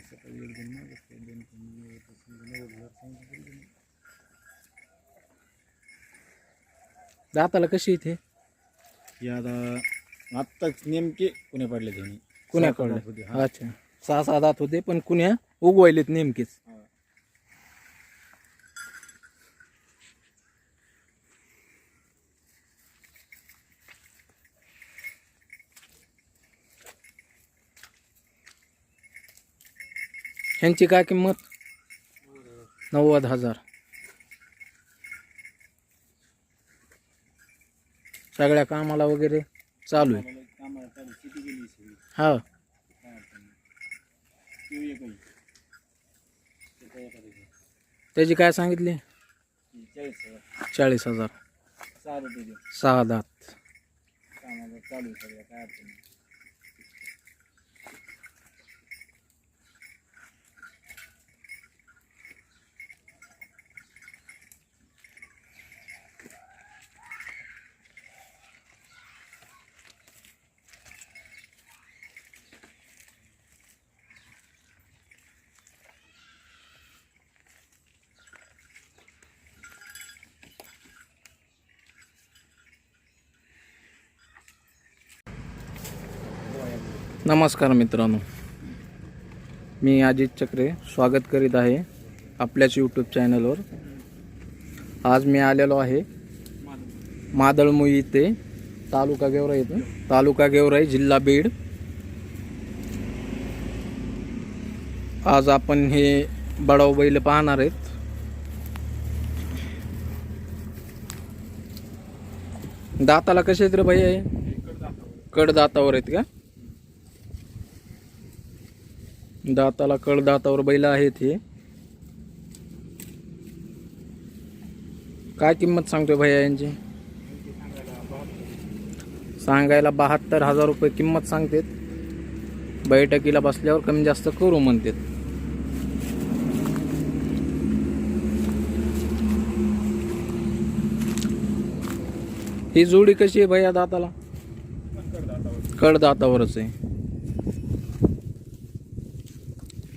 सकाळी एक दोन मागितले दोन तीन नव्वद हजार सांगितले दाताला कशी इथे हे आता आत्ताच नेमके कुण्या पडले त्यांनी हा. अच्छा. सहा सहा दात होते पण कुण्या उगवायलेत नेमकेच. ह्यांची काय किंमत? नव्वद हजार. सगळ्या कामाला वगैरे चालू आहे. हा. एकही. त्याचा काय सांगितली? चाळीस हजार. सहा दात. चालू नमस्कार मित्रांनो. मी अजित चक्रे स्वागत करीत आहे आपल्याच यूट्यूब चॅनलवर आज मी आलेलो आहे मादळमुई ते तालुका गेवराई इथं तालुका गेवराई जिल्हा बीड. आज आपण हे बडाव बैल पाहणार आहेत. दाताला कसे आहेत रे भाई आहे कडदातावर आहेत का? दाताला कडदातावर बैल आहेत हे. काय किंमत सांगतोय भैया यांची? सांगायला बहात्तर हजार रुपये किंमत सांगतेत. बैठकीला बसल्यावर कमी जास्त करू म्हणतात. ही जोडी कशी आहे भैया दाताला? कडदातावरच आहे.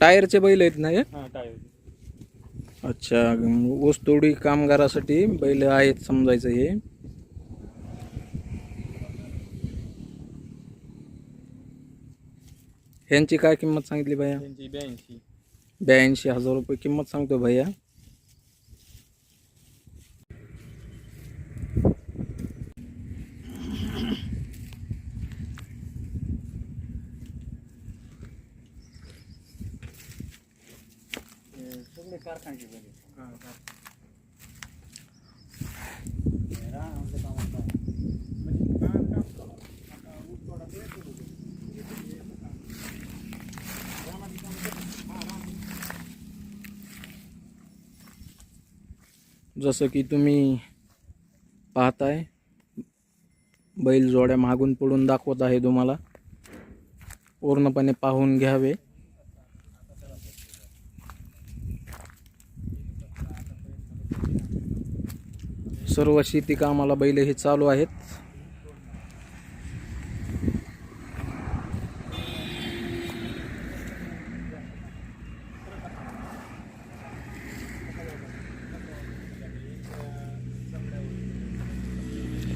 टायरचे बैल आहेत ना हे? हा टायर. अच्छा ऊसतोडी कामगारासाठी बैल आहेत समजायचं हे. ह्यांची काय किंमत सांगितली भैया? त्यांची ब्याऐंशी. ब्याऐंशी हजार रुपये किंमत सांगतो भैया. सगळे कारखान्याचे जसं की तुम्ही पाहताय बैल जोड्या मागून पडून दाखवत आहे तुम्हाला. पूर्णपणे पाहून घ्यावे. सर्व शेती कामाला बैल हे चालू आहेत.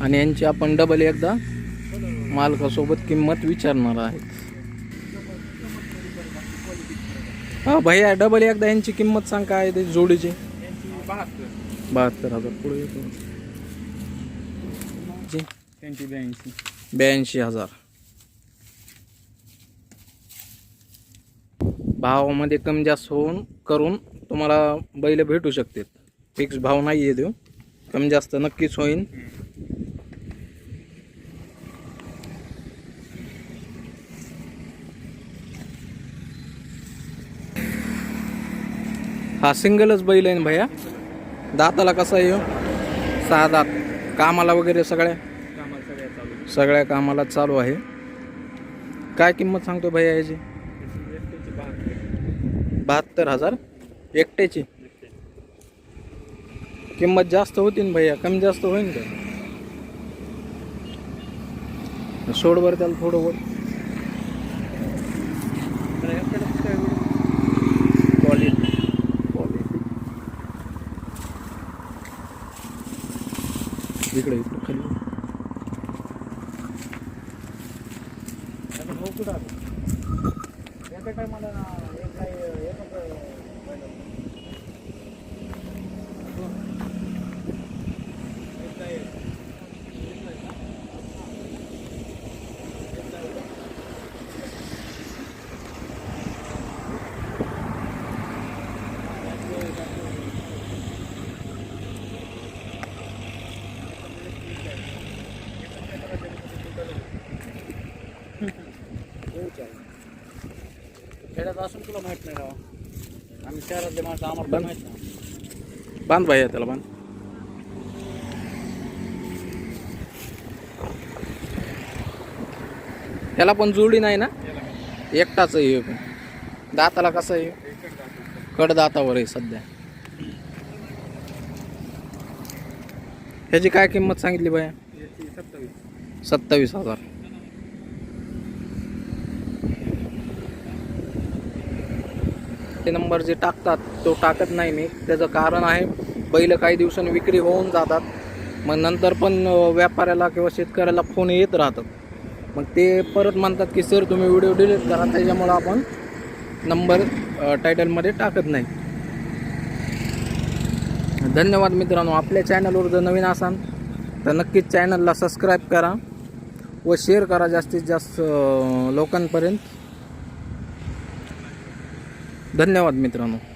आणि यांची आपण डबल एकदा मालकासोबत किंमत विचारणार आहे हा भैया डबल एकदा यांची किंमत सांग काय जोडीची? बहात्तर हजार. पुढे येतो. त्यांची ब्याऐंशी. ब्याऐंशी हजार. भावामध्ये कमी जास्त होऊन करून तुम्हाला बैल भेटू शकतात. फिक्स भाव नाही आहे देऊ. कमी जास्त नक्कीच होईल हा सिंगलच बैल आहे भैया? दाताला कसा ह्यो? सहा दात. कामाला वगैरे सगळ्या? कामाला सगळ्या चालू सगळ्या कामाला चालू आहे. काय किंमत सांगतो भैया याची? एकट्याची बहात्तर बहात्तर हजार? एकट्याची? किंमत जास्त होती ना भैया कमी जास्त होईन का? सोड बरं त्याला थोडं वर. इकडे इकडे खाली. कुठं टायमाला खेड्यात असून तुला माहीत नाही राव. आम्ही शहरातले माणसं आम्हाला पण माहीत नाही. बांध भैया त्याला बांध. त्याला पण जुळली नाही ना? एकटाच आहे हे पण. दाताला कसं आहे? कडदातावर आहे सध्या. ह्याची काय किंमत सांगितली बाया? सत्तावीस हजार. ते नंबर जे टाकतात तो टाकत नाही मी. त्याचं कारण आहे बैल काही दिवसांनी विक्री होऊन जातात. मग नंतर पण व्यापाऱ्याला किंवा शेतकऱ्याला फोन येत राहतात. मग ते परत म्हणतात की सर तुम्ही व्हिडिओ डिलीट करा. त्याच्यामुळं आपण नंबर टायटलमध्ये टाकत नाही. धन्यवाद मित्रांनो. आपल्या चॅनलवर जर नवीन असाल तर नक्कीच चॅनलला सबस्क्राईब करा व शेअर करा जास्तीत जास्त लोकांपर्यंत. धन्यवाद मित्रांनो.